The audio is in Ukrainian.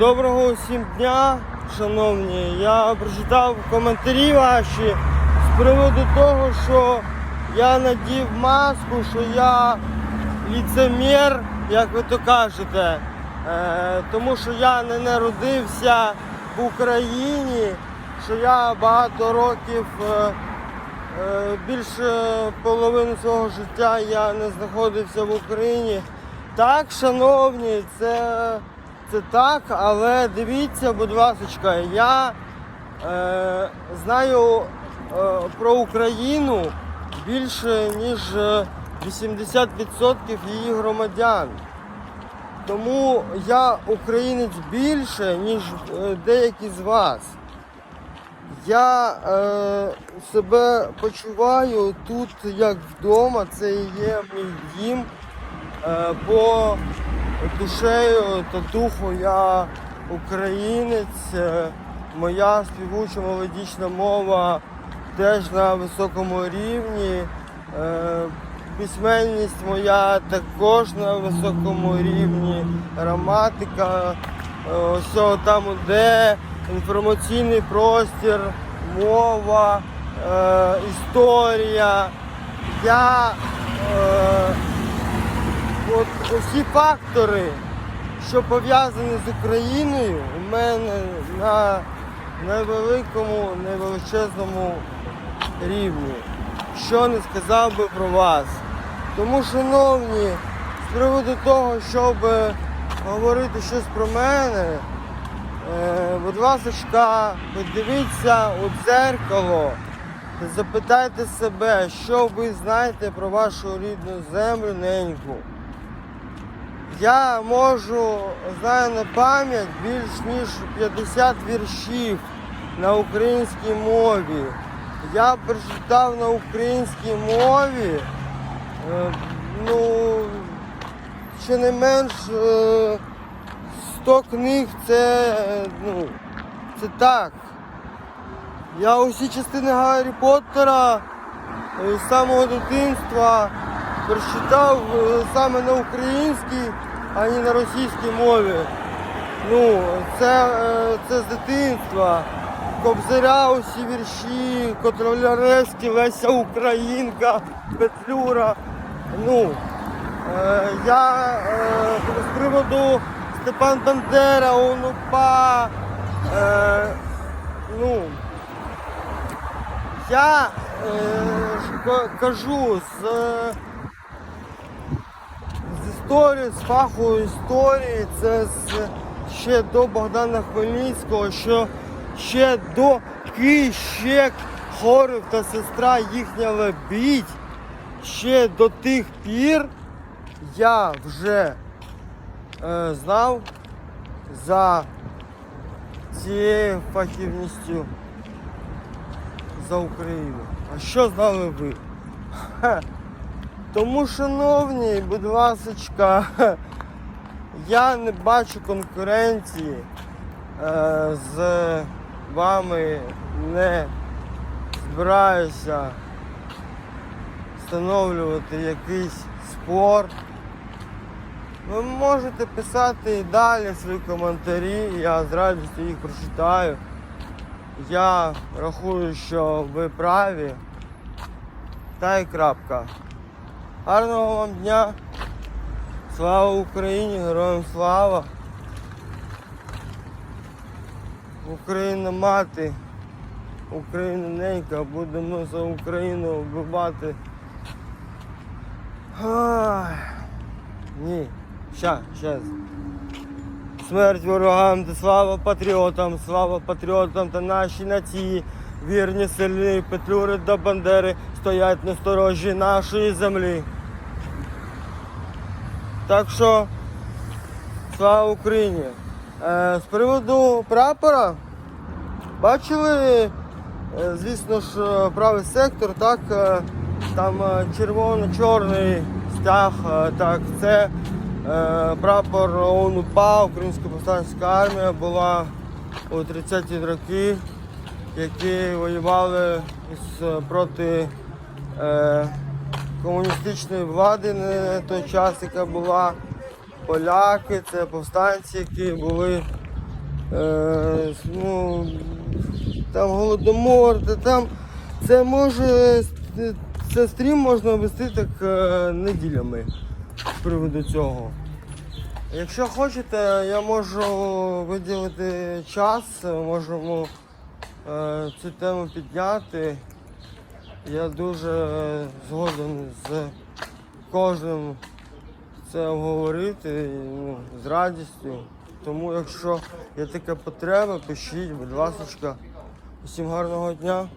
Доброго всім дня, шановні. Я прочитав коментарі ваші з приводу того, що я надів маску, що я ліцемір, як ви то кажете. Е, тому що я не народився в Україні, що я багато років, е, е, більше половини свого життя я не знаходився в Україні. Так, шановні, це, це так, але дивіться, будь ласка, я е, знаю е, про Україну більше, ніж е, 80% її громадян. Тому я українець більше, ніж е, деякі з вас. Я е, себе почуваю тут як вдома, це є мій дім. Е, по душею та духу я українець. Е, Моя співуча мелодічна мова теж на високому рівні. Е, Письменність моя також на високому рівні. Граматика, е, ось там де інформаційний простір, мова, е, історія. Я от усі фактори, що пов'язані з Україною, у мене на невеликому, невеличезному рівні. Що не сказав би про вас. Тому, шановні, з приводу того, щоб говорити щось про мене, е, будь ласка, подивіться у дзеркало та запитайте себе, що ви знаєте про вашу рідну землю неньку. Я можу, знаю на пам'ять більш ніж 50 віршів на українській мові. Я прочитав на українській мові, е, ну, ще не менш е, 100 книг це, е, ну, це так. Я усі частини Гаррі Поттера е, з самого дитинства прочитав е, саме на українській, а не на російській мові. Ну, це, е, це з дитинства. Кобзаря усі вірші, Котроляревський, Леся Українка, Петлюра. Ну, е, я з приводу Степан Бандера, Онупа. Ну, я кажу з, з історії, з фаху історії, це з, ще до Богдана Хмельницького, що ще до Кищек, Хорив та сестра їхня лебідь, ще до тих пір я вже е, знав за цією фахівністю за Україну. А що знали ви? Тому, шановні, будь ласочка, я не бачу конкуренції е, з вами, не збираюся встановлювати якийсь спорт. Ви можете писати і далі свої коментарі, я з радістю їх прочитаю. Я рахую, що ви праві. Та й крапка. Гарного вам дня. Слава Україні, героям слава. Україна мати, Україна ненька, будемо за Україну вбивати. Ай. Ні, ща, щас. Смерть ворогам та слава патріотам, слава патріотам та нашій нації. Вірні сильні петлюри до бандери стоять на сторожі нашої землі. Так що, слава Україні. Е, з приводу прапора, бачили, е, звісно ж, е, правий сектор, так, там червоно-чорний стяг, так, це прапор ОНУПА, Українська повстанська армія була у 30-ті роки, які воювали проти комуністичної влади на той час, яка була поляки, це повстанці, які були е, ну, там голодомор, та там це може це стрім можна вести так е, неділями з приводу цього. Якщо хочете, я можу виділити час, можемо е, цю тему підняти. Я дуже згоден з кожним це обговорити ну, з радістю. Тому якщо є така потреба, пишіть, будь ласка. Усім гарного дня.